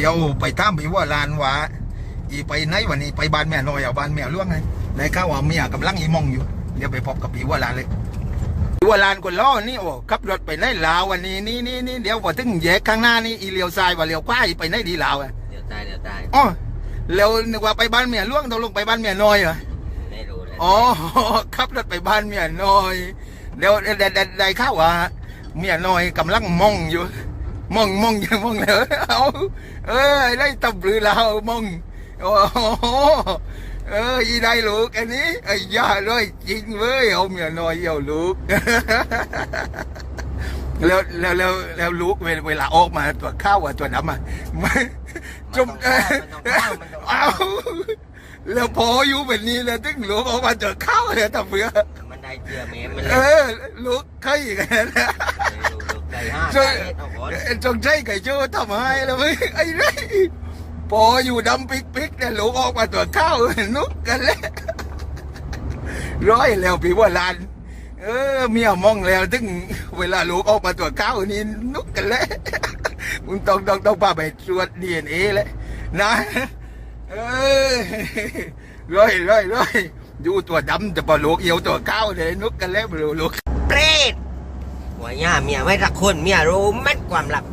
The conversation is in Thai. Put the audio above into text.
เดี๋ยวไปตามไปว่าลานว่าอีไปไหนวันนี้ไปบ้านแม่น้อยเอาบ้านแม่ล่วงไงในข้าวว่าเมียกำลังอีมองอยู่เดี๋ยวไปพบกับปีว่าลานเลยปีว่าลานคนล้อนี่โอ้ขับรถไปไหนลาววันนี้นี่นี่นี่เดี๋ยวพอถึงแยกข้างหน้านี่อีเลี้ยวซ้ายว่าเลี้ยวขวาอีไปไหนดีลาวอะเดี๋ยวตายเดี๋ยวตายอ๋อแล้วนึกว่าไปบ้านเมียล่วงต้องลงไปบ้านเมียน้อยเหรอไม่รู้เลยอ๋อขับรถไปบ้านเมียน้อยเดี๋ยวได้ได้ได้ข้าวว่าเมียน้อยกำลังมองอยู่ มองมองอยู่มองแล้วเอาเออได้ตบหรือเรามองโอ้โหเอออีได้ลูกอันนี้ไอ้ยาเลยจริงเว้ยเอาเมียน้อยเอาลูกแล้วแล้วแล้วแล้วลูกเวลาเวลาออกมาตัวข้าวอะตัวน้ำอะมันจุ่มเออเอาแล้วพออยู่แบบนี้แล้วตึงลูกออกมาตัวข้าวเลยแต่เบื่อมันได้เจือเมมมันเลเอยอลูกเคยกันนะ ดูดูใจห้าจใจงเฮ็ดเอาก่อนจงใจไก่โจ้ทำให้แล้วเว้ยไอ้ไรพออยู่ดำปิกปิกเนี่ยลูกออกมาตัวข้าวนุกกันแล้วร้อยแล้วพี่ว่าลานเออเมียมองแล้วถึงเวลาลูกออกมาตัวข้าวนี่นุกกันแล้วมึงต้องต้องต้องพาไปตรวจดีเอ็นเอเลยนะเออร้อยร้อยร้อยอยู่ตัวดำแต่พอลูกเอียวตัวข้าวเลยนุกกันแล้วไม่รู้ลูกเปรต หัวย่าเมียไม่รักคนเมียรู้แม่นความลับ